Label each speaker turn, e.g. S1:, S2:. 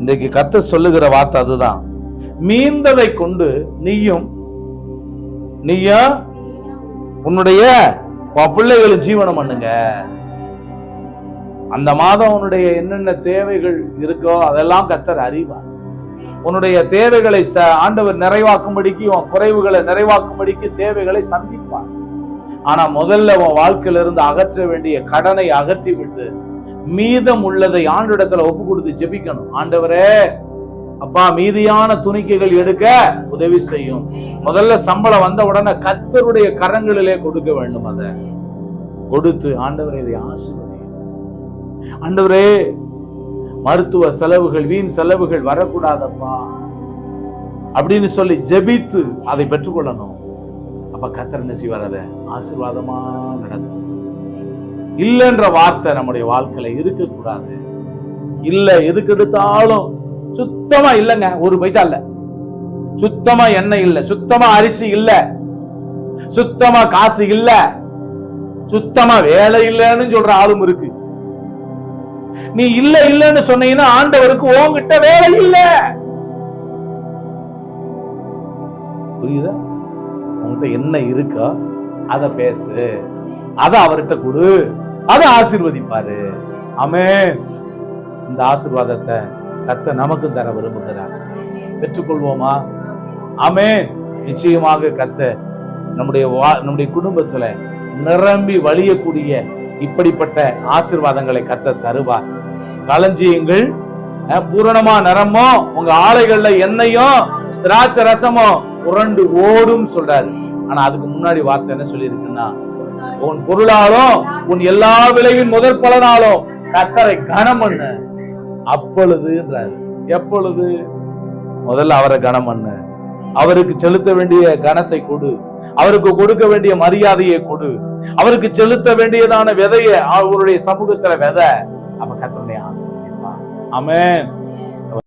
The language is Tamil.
S1: இன்றைக்கு கத்த சொல்லுகிற வார்த்தை அதுதான். மீந்ததை கொண்டு நீயும் நீயும் உன்னுடைய உன் பிள்ளைகளும் ஜீவனம் பண்ணுங்க. அந்த மாதம் உன்னுடைய என்னென்ன தேவைகள் இருக்கோ அதெல்லாம் கத்தர் அறிவார். உன்னுடைய தேவைகளை ச- ஆண்டவர் நிறைவாக்கும்படிக்கு உன் குறைவுகளை நிறைவாக்கும்படிக்கு தேவைகளை சந்திப்பார். ஆனா முதல்ல உன் வாழ்க்கையில இருந்து அகற்ற வேண்டிய கடனை அகற்றி விட்டு மீதம் உள்ளதை ஆண்டிடத்துல ஒப்பு கொடுத்து ஜெபிக்கணும். ஆண்டவரே அப்பா மீதியான துணிக்கைகள் எடுக்க உதவி செய்யும். முதல்ல சம்பளம் வந்த உடனே கத்தருடைய கரங்களிலே கொடுக்க வேண்டும் அதை. கொடுத்து ஆண்டவரே இதை ஆசீர்வதியும் ஆண்டவரே மருத்துவ செலவுகள் வீண் செலவுகள் வரக்கூடாதப்பா. அப்படின்னு சொல்லி ஜெபித்து அதை பெற்றுக்கொள்ளணும். அப்ப கத்தர் என்ன செய்வார்? அதை ஆசீர்வாதமா நடக்கும் இல்லைன்ற வார்த்தை நம்முடைய வாழ்க்கையில இருக்கக்கூடாது. இல்ல எதுக்கு எடுத்தாலும் சுத்தமா இல்லைங்க. ஒரு பைசா இல்ல. சுத்தமா எண்ணெய் இல்ல. சுத்தமா அரிசி இல்ல. சுத்தமா காசு இல்ல. சுத்தமா வேலை இல்லைன்னு சொல்ற ஆளும் இருக்கு. நீ இல்ல இல்லன்னு சொன்னீங்கன்னா ஆண்டவருக்கு உன்கிட்ட வேலை இல்ல. புரியுதா? உன்கிட்ட என்ன இருக்கா அத பேசு. அத அவர்கிட்ட கொடு. அதை ஆசிர்வதிப்பாரு. ஆமென். இந்த ஆசிர்வாதத்தை கத்த நமக்கு தர விரும்புகிறார். பெற்றுக்கொள்வோமா? ஆமென். நிச்சயமாக கத்த நம்முடைய வா- நம்முடைய குடும்பத்துல நிரம்பி வழியக்கூடிய இப்படிப்பட்ட ஆசீர்வாதங்களை கத்த தருவார். களஞ்சியங்கள். பூரணமா நிறமோ உங்க ஆலைகள்ல எண்ணெயும் திராட்சை ரசமோ புரண்டு ஓடும் சொல்றாரு. ஆனா அதுக்கு முன்னாடி வார்த்தை என்ன சொல்லியிருக்குன்னா உன் பொருளாலும் உன் எல்லா விளைவின் முதற் பலனாலும் கத்தரை கனம் பண்ணு அப்பொழுதுன்றாரு. எப்பொழுது? முதல்ல அவரை கனம் பண்ணு அவருக்கு செலுத்த வேண்டிய கனத்தை கொடு. அவருக்கு கொடுக்க வேண்டிய மரியாதையை கொடு. அவருக்கு செலுத்த வேண்டியதான விதைய அவருடைய சமூகத்துல விதை. அவ கத்தருடைய ஆசீர்வதிப்பார். அமேன்